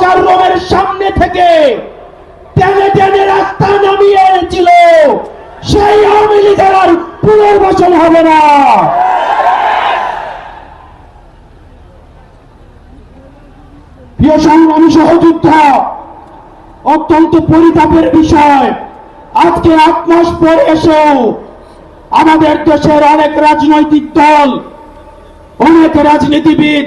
Local রোমের সামনে থেকে টেনে টেনে রাস্তায় নামিয়ে এনেছিল। সেই আওয়ামী লীগের আর পুনর্বাসন হবে না। প্রিয় সংগ্রামী সহযোদ্ধা। অত্যন্ত পরিতাপের বিষয়। আজকে আট মাস পরে এসেও আমাদের দেশের অনেক রাজনৈতিক দল, অনেক রাজনীতিবিদ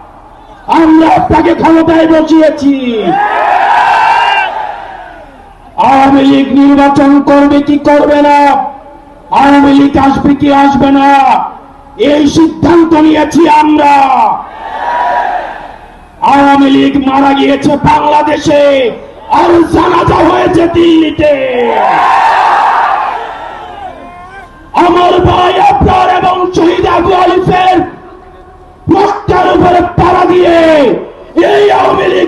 আমরা আপনাকে ক্ষমতায় বসিয়েছি। আওয়ামী লীগ নির্বাচন করবে কি করবে না? আওয়ামী লীগ আসবে কি আসবে না? এই সিদ্ধান্ত নিয়েছি আমরা। আওয়ামী লীগ মারা গিয়েছে বাংলাদেশে আর জানাজা হয়েছে দিল্লিতে। আমার ভাই, আপনার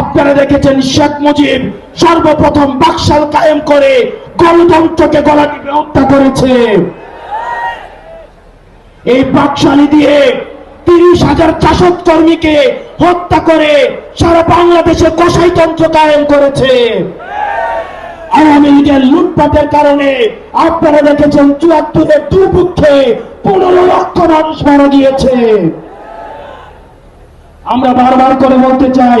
আপনারা দেখেছেন শেখ মুজিব সর্বপ্রথম বাকশাল কায়েম করে গণতন্ত্রকে গলা টিপে হত্যা করেছে। এই বাকশালী দিয়ে তিরিশ হাজার চাষক কর্মীকে হত্যা করে সারা বাংলাদেশে কসাইতন্ত্র কায়েম করেছে। আওয়ামী লীগের লুটপাটের কারণে আপনারা দেখেছেন চুয়াত্তরের দুর্ভিক্ষে পনেরো লক্ষ মানুষ মারা গিয়েছে। আমরা বারবার করে বলতে চাই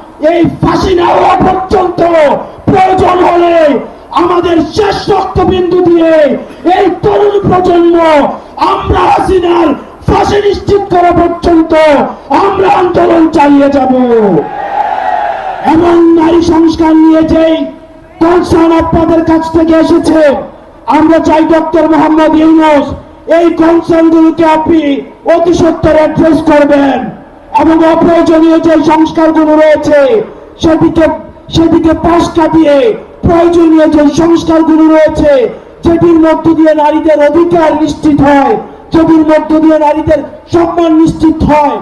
এই ফাঁসি না হওয়া পর্যন্ত প্রয়োজন হলে আমাদের শেষ রক্তবিন্দু দিয়ে এই তরুণ প্রজন্ম আমরা হাসিনার ফাঁসি নিশ্চিত করা পর্যন্ত আমরা আন্দোলন চালিয়ে যাব। এবং নারী সংস্কার নিয়ে যেই কনসার্ন আপনাদের কাছ থেকে এসেছে, আমরা চাই ডক্টর মোহাম্মদ ইউনুস, এই কনসার্নগুলোকে আপনি অতি সত্তর অ্যাড্রেস করবেন। এবং অপ্রয়োজনীয় যে সংস্কারগুলো রয়েছে, সেদিকে সেদিকে পাশ কাটিয়ে প্রয়োজনীয় যে সংস্কারগুলো রয়েছে, যেটির মধ্য দিয়ে নারীদের অধিকার নিশ্চিত হয়, যেটির মধ্য দিয়ে নারীদের সম্মান নিশ্চিত হয়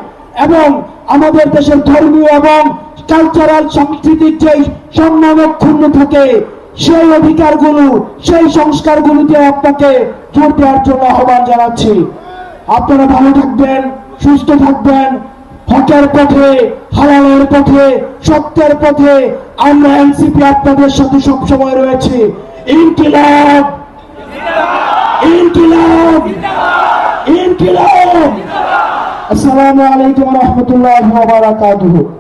এবং আমাদের দেশের ধর্মীয় এবং কালচারাল সংস্কৃতির যে সম্মান অক্ষুণ্ণ থাকে, সেই অধিকারগুলো, সেই সংস্কারগুলিতে আপনাকে জোর দেওয়ার জন্য আহ্বান জানাচ্ছি। আপনারা ভালো থাকবেন, সুস্থ থাকবেন। হকের পথে, হালালের পথে, সত্যের পথে আমরা এনসিপি আপনাদের সাথে সবসময় রয়েছে। ইনকিলাব! ইনকিলাব! ইনকিলাব! আসসালামু আলাইকুম রহমতুল্লাহ